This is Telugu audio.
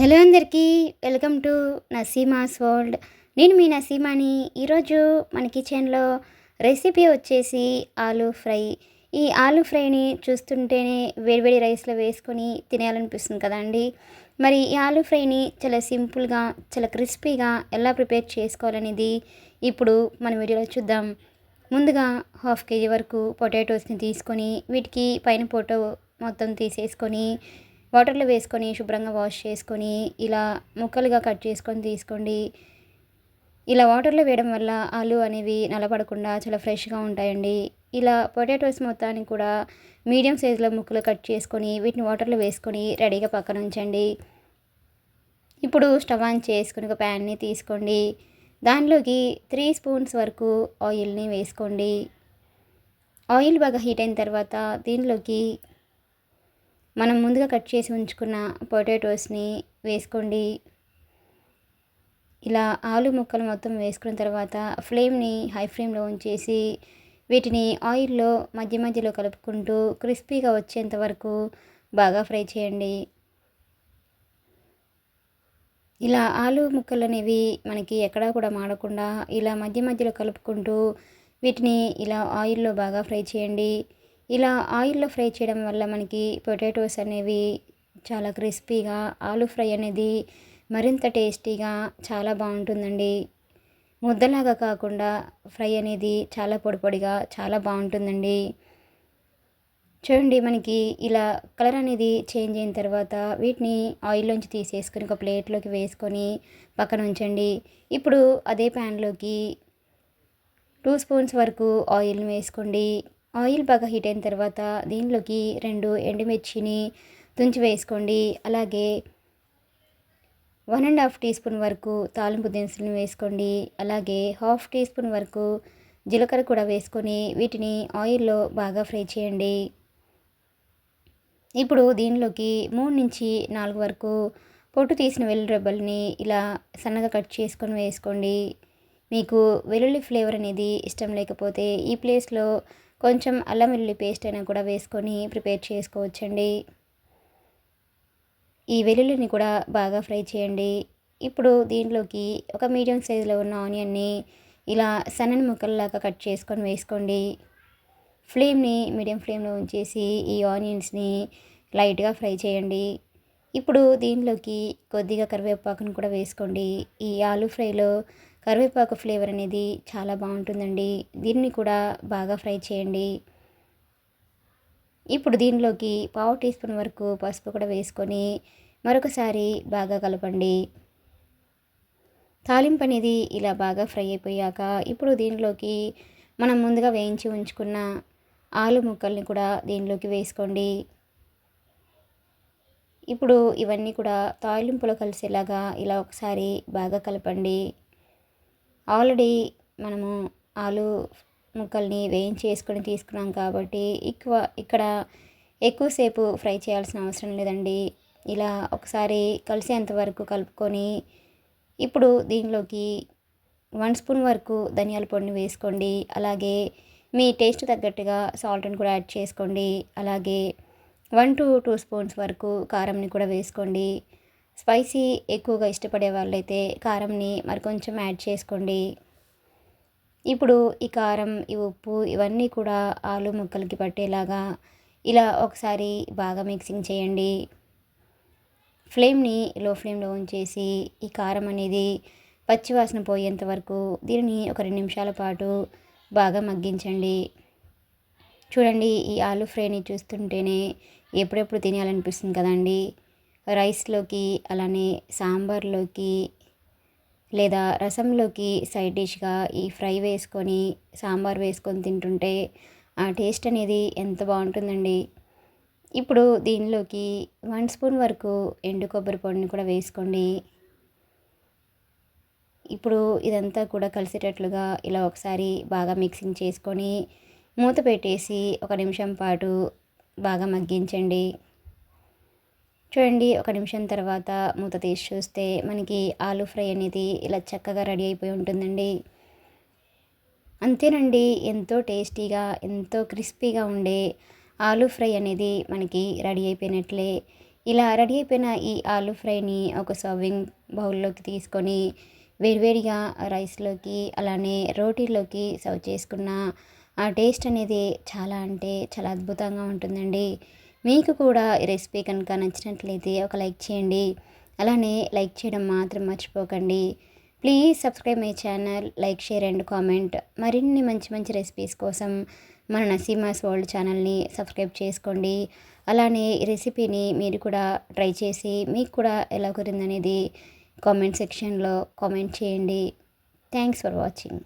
హలో అందరికీ వెల్కమ్ టు నసీమాస్ వరల్డ్. నేను మీ నసీమాని. ఈరోజు మన కిచెన్లో రెసిపీ వచ్చేసి ఆలూ ఫ్రై. ఈ ఆలూ ఫ్రైని చూస్తుంటేనే వేడివేడి రైస్లో వేసుకొని తినేయాలనిపిస్తుంది కదండి మరి ఈ ఆలూ ఫ్రైని చాలా సింపుల్గా చాలా క్రిస్పీగా ఎలా ప్రిపేర్ చేసుకోవాలనేది ఇప్పుడు మన వీడియోలో చూద్దాం. ముందుగా హాఫ్ కేజీ వరకు పొటాటోస్ని తీసుకొని వీటికి పైన పొటో మొత్తం తీసేసుకొని వాటర్లో వేసుకొని శుభ్రంగా వాష్ చేసుకొని ఇలా ముక్కలుగా కట్ చేసుకొని తీసుకోండి. ఇలా వాటర్లో వేయడం వల్ల ఆలు అనేవి నలపడకుండా చాలా ఫ్రెష్గా ఉంటాయండి. ఇలా పొటాటోస్ మొత్తాన్ని కూడా మీడియం సైజులో ముక్కలు కట్ చేసుకొని వీటిని వాటర్లో వేసుకొని రెడీగా పక్కన ఉంచండి. ఇప్పుడు స్టవ్ ఆన్ చేసుకుని ఒక ప్యాన్ని తీసుకోండి. దానిలోకి త్రీ స్పూన్స్ వరకు ఆయిల్ని వేసుకోండి. ఆయిల్ బాగా హీట్ అయిన తర్వాత దీనిలోకి మనం ముందుగా కట్ చేసి ఉంచుకున్న పొటాటోస్ని వేసుకోండి. ఇలా ఆలు ముక్కలు మొత్తం వేసుకున్న తర్వాత ఫ్లేమ్ని హై ఫ్లేమ్లో ఉంచేసి వీటిని ఆయిల్లో మధ్య మధ్యలో కలుపుకుంటూ క్రిస్పీగా వచ్చేంత వరకు బాగా ఫ్రై చేయండి. ఇలా ఆలు ముక్కలు అనేవి మనకి ఎక్కడా కూడా మాడకుండా ఇలా మధ్య మధ్యలో కలుపుకుంటూ వీటిని ఇలా ఆయిల్లో బాగా ఫ్రై చేయండి. ఇలా ఆయిల్లో ఫ్రై చేయడం వల్ల మనకి పొటాటోస్ అనేవి చాలా క్రిస్పీగా ఆలు ఫ్రై అనేది మరింత టేస్టీగా చాలా బాగుంటుందండి. ముద్దలాగా కాకుండా ఫ్రై అనేది చాలా పొడిపొడిగా చాలా బాగుంటుందండి. చూడండి మనకి ఇలా కలర్ అనేది చేంజ్ అయిన తర్వాత వీటిని ఆయిల్లోంచి తీసేసుకొని ఒక ప్లేట్లోకి వేసుకొని పక్కన ఉంచండి. ఇప్పుడు అదే ప్యాన్లోకి టూ స్పూన్స్ వరకు ఆయిల్ని వేసుకోండి. ఆయిల్ బాగా హీట్ అయిన తర్వాత దీనిలోకి రెండు ఎండుమిర్చిని తుంచి వేసుకోండి. అలాగే one and half teaspoon వరకు తాలింపు దినుసులను వేసుకోండి. అలాగే హాఫ్ టీ స్పూన్ వరకు జీలకర్ర కూడా వేసుకొని వీటిని ఆయిల్లో బాగా ఫ్రై చేయండి. ఇప్పుడు దీనిలోకి మూడు నుంచి నాలుగు వరకు పొట్టు తీసిన వెల్లుల్లి రెబ్బల్ని ఇలా సన్నగా కట్ చేసుకొని వేసుకోండి. మీకు వెల్లుల్లి ఫ్లేవర్ అనేది ఇష్టం లేకపోతే ఈ ప్లేస్లో కొంచెం అల్లం వెల్లుల్లి పేస్ట్ అయినా కూడా వేసుకొని ప్రిపేర్ చేసుకోవచ్చండి. ఈ వెల్లుల్లిని కూడా బాగా ఫ్రై చేయండి. ఇప్పుడు దీంట్లోకి ఒక మీడియం సైజులో ఉన్న ఆనియన్ని ఇలా సన్నని ముక్కల్లాగా కట్ చేసుకొని వేసుకోండి. ఫ్లేమ్ని మీడియం ఫ్లేమ్లో ఉంచేసి ఈ ఆనియన్స్ని లైట్గా ఫ్రై చేయండి. ఇప్పుడు దీనిలోకి కొద్దిగా కరివేపాకును కూడా వేసుకోండి. ఈ ఆలు ఫ్రైలో కరివేపాకు ఫ్లేవర్ అనేది చాలా బాగుంటుందండి. దీన్ని కూడా బాగా ఫ్రై చేయండి. ఇప్పుడు దీనిలోకి పావు టీ స్పూన్ వరకు పసుపు కూడా వేసుకొని మరొకసారి బాగా కలపండి. తాలింపు అనేది ఇలా బాగా ఫ్రై అయిపోయాక ఇప్పుడు దీనిలోకి మనం ముందుగా వేయించి ఉంచుకున్న ఆలు ముక్కల్ని కూడా దీనిలోకి వేసుకోండి. ఇప్పుడు ఇవన్నీ కూడా తాలింపులో కలిసేలాగా ఇలా ఒకసారి బాగా కలపండి. ఆల్రెడీ మనము ఆలు ముక్కల్ని వేయించి వేసుకొని తీసుకున్నాం కాబట్టి ఎక్కువ ఇక్కడ ఎక్కువసేపు ఫ్రై చేయాల్సిన అవసరం లేదండి. ఇలా ఒకసారి కలిసేంత వరకు కలుపుకొని ఇప్పుడు దీనిలోకి వన్ స్పూన్ వరకు ధనియాల పొడిని వేసుకోండి. అలాగే మీ టేస్ట్ తగ్గట్టుగా సాల్ట్ని కూడా యాడ్ చేసుకోండి. అలాగే వన్ టు టూ స్పూన్స్ వరకు కారంని కూడా వేసుకోండి. స్పైసీ ఎక్కువగా ఇష్టపడే వాళ్ళైతే కారంని మరి కొంచెం యాడ్ చేసుకోండి. ఇప్పుడు ఈ కారం ఈ ఉప్పు ఇవన్నీ కూడా ఆలు ముక్కలకి పట్టేలాగా ఇలా ఒకసారి బాగా మిక్సింగ్ చేయండి. ఫ్లేమ్ని లో ఫ్లేమ్లో ఉంచేసి ఈ కారం అనేది పచ్చివాసన పోయేంత వరకు దీనిని ఒక రెండు నిమిషాల పాటు బాగా మగ్గించండి. చూడండి ఈ ఆలు ఫ్రైని చూస్తుంటేనే ఎప్పుడెప్పుడు తినాలనిపిస్తుంది కదండీ. రైస్లోకి అలానే సాంబార్లోకి లేదా రసంలోకి సైడ్ డిష్గా ఈ ఫ్రై వేసుకొని సాంబార్ వేసుకొని తింటుంటే ఆ టేస్ట్ అనేది ఎంత బాగుంటుందండి. ఇప్పుడు దీనిలోకి వన్ స్పూన్ వరకు ఎండు కొబ్బరి పొడిని కూడా వేసుకోండి. ఇప్పుడు ఇదంతా కూడా కలిసేటట్లుగా ఇలా ఒకసారి బాగా మిక్సింగ్ చేసుకొని మూత పెట్టేసి ఒక నిమిషం పాటు బాగా మగ్గించండి. చూడండి ఒక నిమిషం తర్వాత మూత తీసి చూస్తే మనకి ఆలూ ఫ్రై అనేది ఇలా చక్కగా రెడీ అయిపోయి ఉంటుందండి. అంతేనండి ఎంతో టేస్టీగా ఎంతో క్రిస్పీగా ఉండే ఆలూ ఫ్రై అనేది మనకి రెడీ అయిపోయినట్లే. ఇలా రెడీ అయిపోయిన ఈ ఆలు ఫ్రైని ఒక సర్వింగ్ బౌల్లోకి తీసుకొని వేడివేడిగా రైస్లోకి అలానే రోటీలోకి సర్వ్ చేసుకున్న ఆ టేస్ట్ అనేది చాలా అంటే చాలా అద్భుతంగా ఉంటుందండి. మీకు కూడా ఈ రెసిపీ కనుక నచ్చినట్లయితే ఒక లైక్ చేయండి. అలానే లైక్ చేయడం మాత్రం మర్చిపోకండి. Please subscribe my channel like share and comment. మరిన్ని మంచి మంచి రెసిపీస్ కోసం మన నసీమాస్ వరల్డ్ ఛానల్ని సబ్స్క్రైబ్ చేసుకోండి. అలానే ఈ రెసిపీని మీరు కూడా ట్రై చేసి మీకు కూడా ఎలా కుదిరిందనేది కామెంట్ సెక్షన్లో కామెంట్ చేయండి. Thanks for watching.